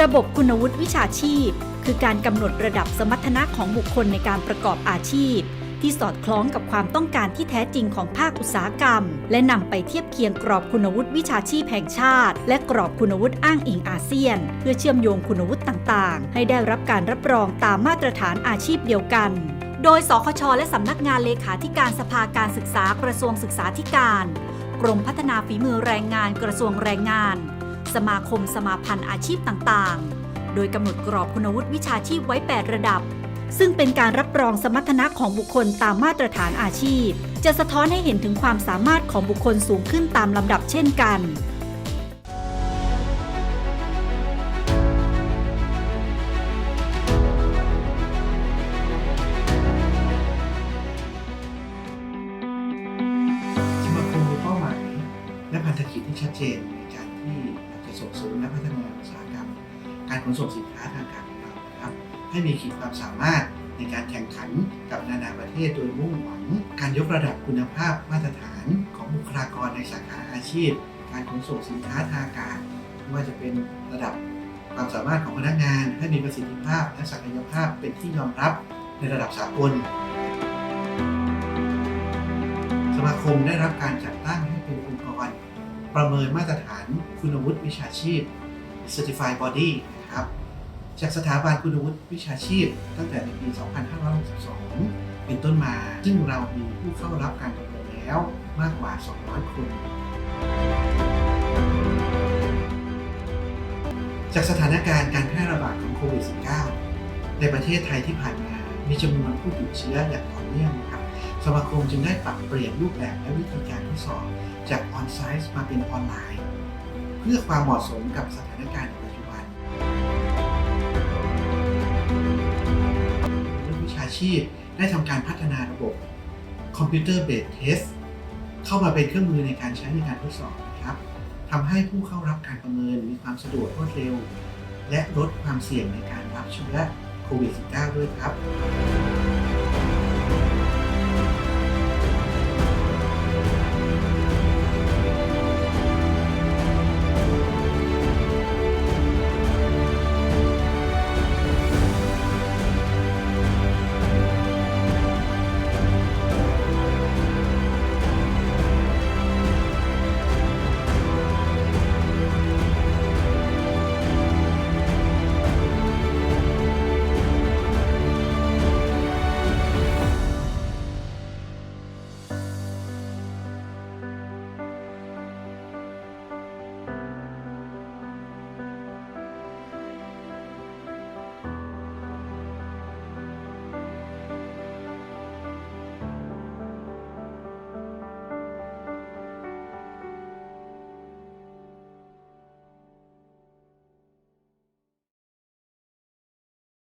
ระบบคุณวุฒิวิชาชีพ คือการกำหนดระดับสมรรถนะของบุคคลในการประกอบอาชีพ ที่สอดคล้องกับความต้องการที่แท้จริงของภาคอุตสาหกรรม และนำไปเทียบเคียงกรอบคุณวุฒิวิชาชีพแห่งชาติ และกรอบคุณวุฒิอ้างอิงอาเซียน เพื่อเชื่อมโยงคุณวุฒิต่างๆ ให้ได้รับการรับรองตามมาตรฐานอาชีพเดียวกันโดย สคช และสำนักงานเลขาธิการสภาการศึกษากระทรวงศึกษาธิการ กรมพัฒนาฝีมือแรงงานกระทรวงแรงงาน สมาคมสมาพันธ์อาชีพต่างๆ โดยกำหนดกรอบคุณวุฒิวิชาชีพไว้ 8 ระดับ ซึ่งเป็นการรับรองสมรรถนะของบุคคลตามมาตรฐานอาชีพ จะสะท้อนให้เห็นถึงความสามารถของบุคคลสูงขึ้นตามลำดับเช่นกันสมาคมมีเป้าหมายและพันธกิจที่ชัดเจน ส่งเสริมและพัฒนาอุตสาหกรรม การขนส่งสินค้าทางการของเราครับให้มีขีดความสามารถในการแข่งขันกับนานาประเทศโดยมุ่งหวัง การยกระดับคุณภาพมาตรฐานของบุคลากรในสาขาอาชีพ การขนส่งสินค้าทางอากาศไม่ว่าจะเป็นระดับความสามารถของพนักงาน ให้มีประสิทธิภาพและศักยภาพเป็นที่ยอมรับในระดับสากล สมาคมได้รับการจัดตั้งให้เป็น ประเมินมาตรฐานคุณวุฒิวิชาชีพ Certified Body นะครับจากสถาบันคุณวุฒิวิชาชีพ ตั้งแต่ในปี 2562 เป็นต้นมา ซึ่งเรามีผู้เข้ารับการประเมินแล้วมากกว่า 200 คน จากสถานการณ์การแพร่ระบาดของโควิด -19 ในประเทศไทยที่ผ่านมา มีจำนวนผู้ติดเชื้ออย่างต่อเนื่องนะครับ สมาคมจึงได้ปรับเปลี่ยนรูปแบบและวิธีการทดสอบจากออนไซต์มาเป็นออนไลน์ เพื่อความเหมาะสมกับสถานการณ์ในปัจจุบันวิชาชีพได้ทำการพัฒนาระบบคอมพิวเตอร์เบสเทสเข้ามาเป็นเครื่องมือในการใช้ในการทดสอบนะครับทำให้ผู้เข้ารับการประเมินมีความสะดวกรวดเร็ว และลดความเสี่ยงในการรับเชื้อโควิด -19 ด้วยครับ